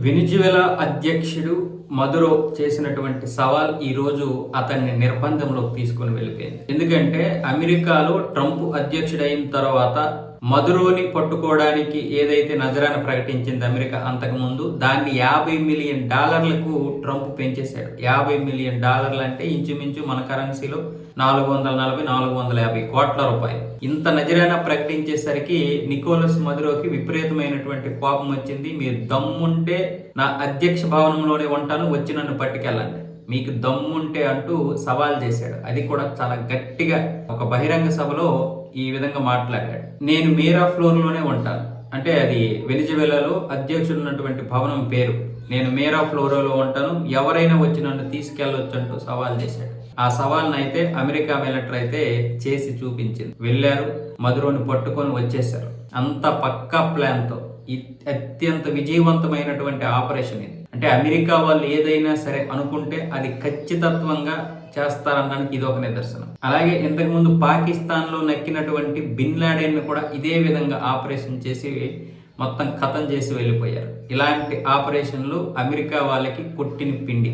Venezuela అధ్యక్షుడు మధురో చేసినటువంటి సవాల్ ఈరోజు అతన్ని నిర్బంధంలోకి తీసుకొని వెళ్ళిపోయింది. ఎందుకంటే అమెరికాలో ట్రంప్ అధ్యక్షుడైన తర్వాత మధురోని పట్టుకోవడానికి ఏదైతే నజరాన ప్రకటించింది అమెరికా అంతకుముందు దాన్ని యాభై మిలియన్ డాలర్లకు ట్రంప్ పెంచేశాడు. యాభై మిలియన్ డాలర్లు అంటే ఇంచుమించు మన కరెన్సీలో నాలుగు వందల నలభై నాలుగు వందల యాభై కోట్ల రూపాయలు. ఇంత నజరాన ప్రకటించేసరికి నికోలస్ మధురోకి విపరీతమైనటువంటి కోపం వచ్చింది. మీరు దమ్ముంటే నా అధ్యక్ష భవనంలోనే ఉంటాను. వచ్చి నన్ను పట్టుకెళ్ళండి. మీకు దమ్ముంటే అంటూ సవాల్ చేశాడు. అది కూడా చాలా గట్టిగా ఒక బహిరంగ సభలో ఈ విధంగా మాట్లాడాడు. నేను మీరా ఫ్లోర్లోనే ఉంటాను. అంటే అది వెనిజువెలాలో అధ్యక్షుడు ఉన్నటువంటి భవనం పేరు. నేను మీరా ఫ్లోరోలో ఉంటాను. ఎవరైనా వచ్చి నన్ను తీసుకెళ్ళొచ్చు అంటూ సవాల్ చేశాడు. ఆ సవాల్ని అయితే అమెరికా మిలిటరీ అయితే చేసి చూపించింది. వెళ్ళారు. మధురోని పట్టుకొని వచ్చేసారు అంత పక్కా ప్లాన్తో. ఈ- అత్యంత విజయవంతమైనటువంటి ఆపరేషన్ ఇది. అంటే అమెరికా వాళ్ళు ఏదైనా సరే అనుకుంటే అది ఖచ్చితత్వంగా చేస్తారనడానికి ఇది ఒక నిదర్శనం. అలాగే ఇంతకుముందు పాకిస్తాన్లో నక్కినటువంటి బిన్ లాడెన్ను కూడా ఇదే విధంగా ఆపరేషన్ చేసి మొత్తం ఖతం చేసి వెళ్ళిపోయారు. ఇలాంటి ఆపరేషన్లు అమెరికా వాళ్ళకి కొట్టిన పిండి.